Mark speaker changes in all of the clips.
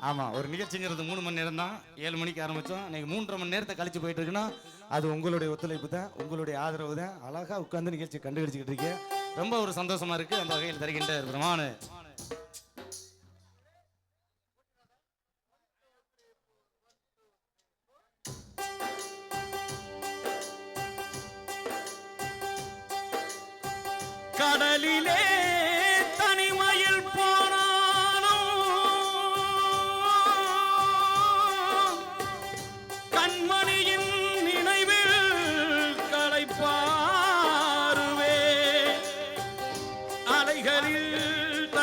Speaker 1: ஆமாம் ஒரு நிகழ்ச்சிங்கிறது மூணு மணி நேரம் தான் ஏழு மணிக்கு ஆரம்பித்தோம் இன்னைக்கு மூன்றரை மணி நேரத்தை கழிச்சு போயிட்டு இருக்குன்னா அது உங்களுடைய ஒத்துழைப்பு தான் உங்களுடைய ஆதரவு தான். அழகாக உட்காந்து நிகழ்ச்சி கண்டுபிடிச்சிக்கிட்டு இருக்கேன் ரொம்ப ஒரு சந்தோஷமாக இருக்குது அந்த வகையில் தருகின்ற பிரமானு
Speaker 2: கடலிலே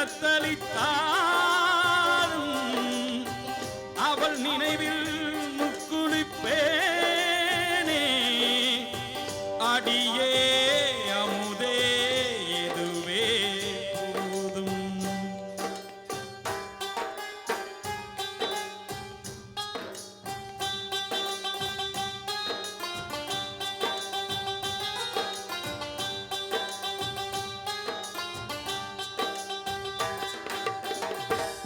Speaker 2: தத்தளித்தாலும்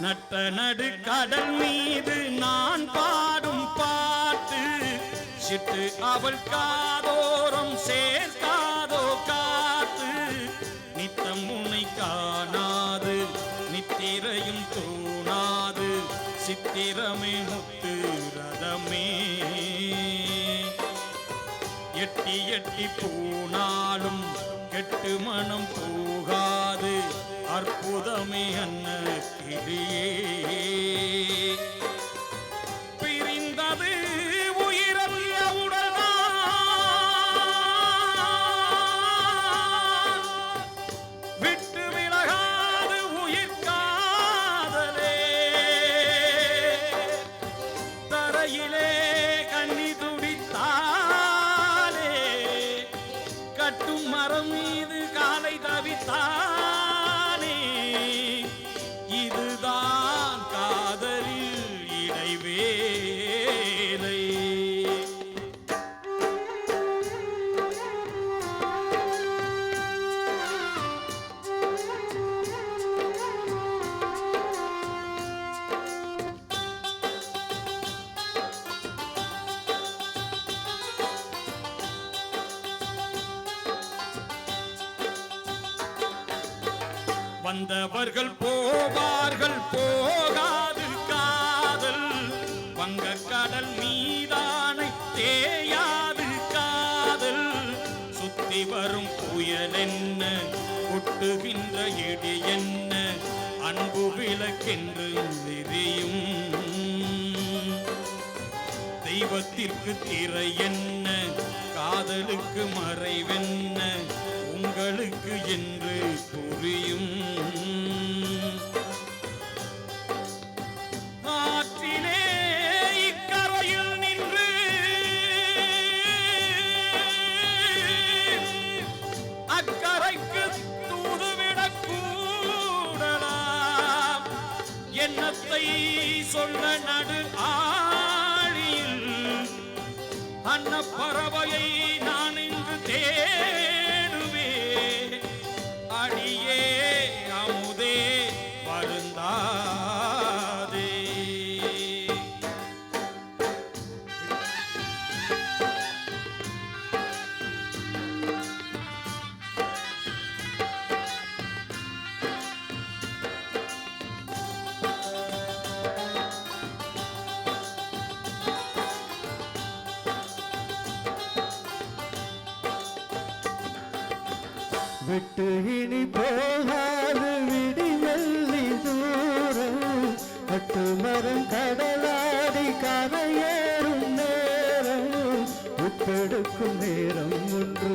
Speaker 2: நட்ட நடு கடல் மீது நான் பாடும் பாட்டு சிட்டு அவள் காதோரம் சேர்க்காதோ காத்து நித்தம் உன்னை காணாது நித்திரையும் தூணாது சித்திரமே முத்து ரதமே. எட்டி எட்டி பூனாலும் கெட்டு மனம் போகாது அற்புதமே அன்ன கிளியே. பிரிந்தது உயிரல்ல உடல்தான். விட்டு விலகாது உயிர் காதலே. தரையிலே கண்ணி துடித்தாலே. கட்டும் மரம் மீது காலை தவித்தார் வந்தவர்கள் போவார்கள் போகாது காதல். வங்கக்கடல் மீதானை தேயாது காதல். சுத்தி வரும் புயல் என்ன கொட்டுகின்ற இடி என்ன அன்பு விளக்கென்று விரியும் தெய்வத்திற்கு திரை என்ன காதலுக்கு மறைவென்ன உங்களுக்கு என்று புரியும். ஆற்றிலே இக்கரையில் நின்று அக்கரைக்கு தூதுவிடக் கூடலாம் எண்ணத்தை சொல்ல நடு ஆழியில் அன்ன பறவையை நான்
Speaker 3: விட்டு இனி போகாது விடியல்லி தூரம் கட்டு மரம் கடலாடி கரையேறும் நேரம். உத்தெடுக்கும் நேரம் ஒன்று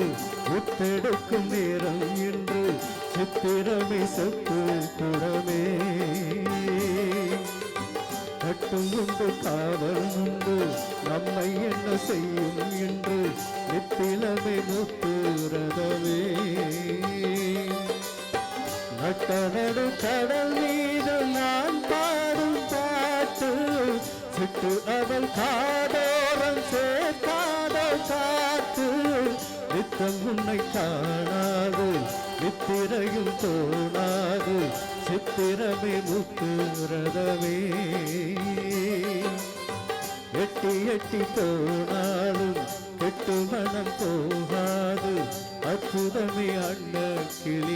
Speaker 3: உத்தெடுக்கும் நேரம் என்று சித்திரமே செப்பு குடமே கட்டும் உண்டு காவல் உண்டு. நம்மை என்ன செய்யும் என்று நித்திலமை முத்துறதவே நட்டனது கடல் மீது நான் பாடும் பாட்டு சிட்டு அவள் காதோரம் சேர்க்காத காத்து நித்தம் உன்னை காணாது நித்திரையும் தோணாது சித்திரமே முத்துறதவே எட்டி எட்டி போனாலும் கெட்டு மனம் போகாது. அற்புதமே அண்ண கிளி